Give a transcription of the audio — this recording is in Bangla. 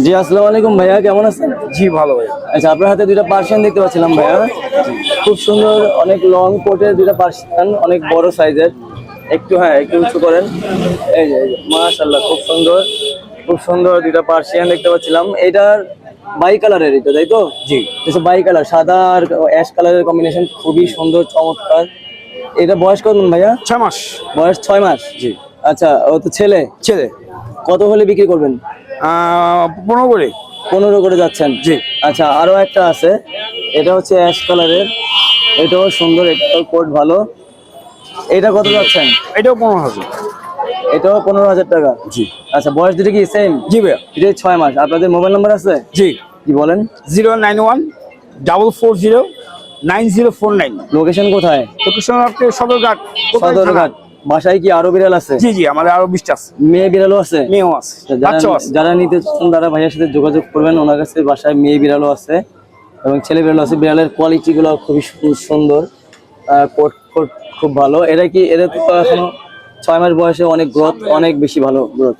জি আসসালামু আলাইকুম ভাইয়া কেমন আছেন? জি ভালো ভাই আচ্ছা আপনার হাতে দুইটা পার্সিয়ান দেখতে পাচ্ছিলাম ভাইয়া। খুব সুন্দর অনেক লং কোটের দুইটা পার্সিয়ান অনেক বড় সাইজের। একটু হ্যাঁ একটু উঁচু করেন। এই যে মাশাল্লাহ খুব সুন্দর খুব সুন্দর দুইটা পার্সিয়ান দেখতে পাচ্ছিলাম। এটার বাই কালারের এটা তাই তো? জি। বাই কালার সাদা আর অ্যাশ কালারের কম্বিনেশন খুবই সুন্দর চমৎকার। এটা বয়স কত ভাইয়া? ছয় মাস। বয়স ছয় মাস? জি। আচ্ছা ও তো ছেলে? ছেলে। কত হলে বিক্রি করবেন? পনেরো করে। পনেরো করে যাচ্ছেন? জি। আচ্ছা আরও একটা আছে। এটা হচ্ছে অ্যাশ কালারের। এটাও সুন্দর এটাও কোট ভালো। এটা কত যাচ্ছেন? এটাও পনেরো হাজার। এটাও পনেরো হাজার টাকা? জি। আচ্ছা বয়স দুটো কি সেম জি ভাইয়া। এটাই ছয় মাস। আপনাদের মোবাইল নাম্বার আছে? জি। কি বলেন। Zero nine one double four zero nine zero four nine. Location কোথায়? লোকেশন আপনি সদরঘাট। সদরঘাট। বাসায় কি আরও বিড়াল আছে? জি জি আমাদের আরও বিশটা আছে। মেয়ে বিড়ালও আছে? মেয়েও আছে। যারা যারা নিতে চান তারা ভাইয়ের সাথে যোগাযোগ করবেন। ওনার কাছে বাসায় মেয়ে বিড়ালও আছে এবং ছেলে বিড়াল আছে। বিড়ালের কোয়ালিটি গুলো খুবই সু- সুন্দর আহ, কোট কোট খুব ভালো। এটা কি এদের তো এখনও ছয় মাস বয়সে অনেক গ্রোথ অনেক বেশি ভালো গ্রোথ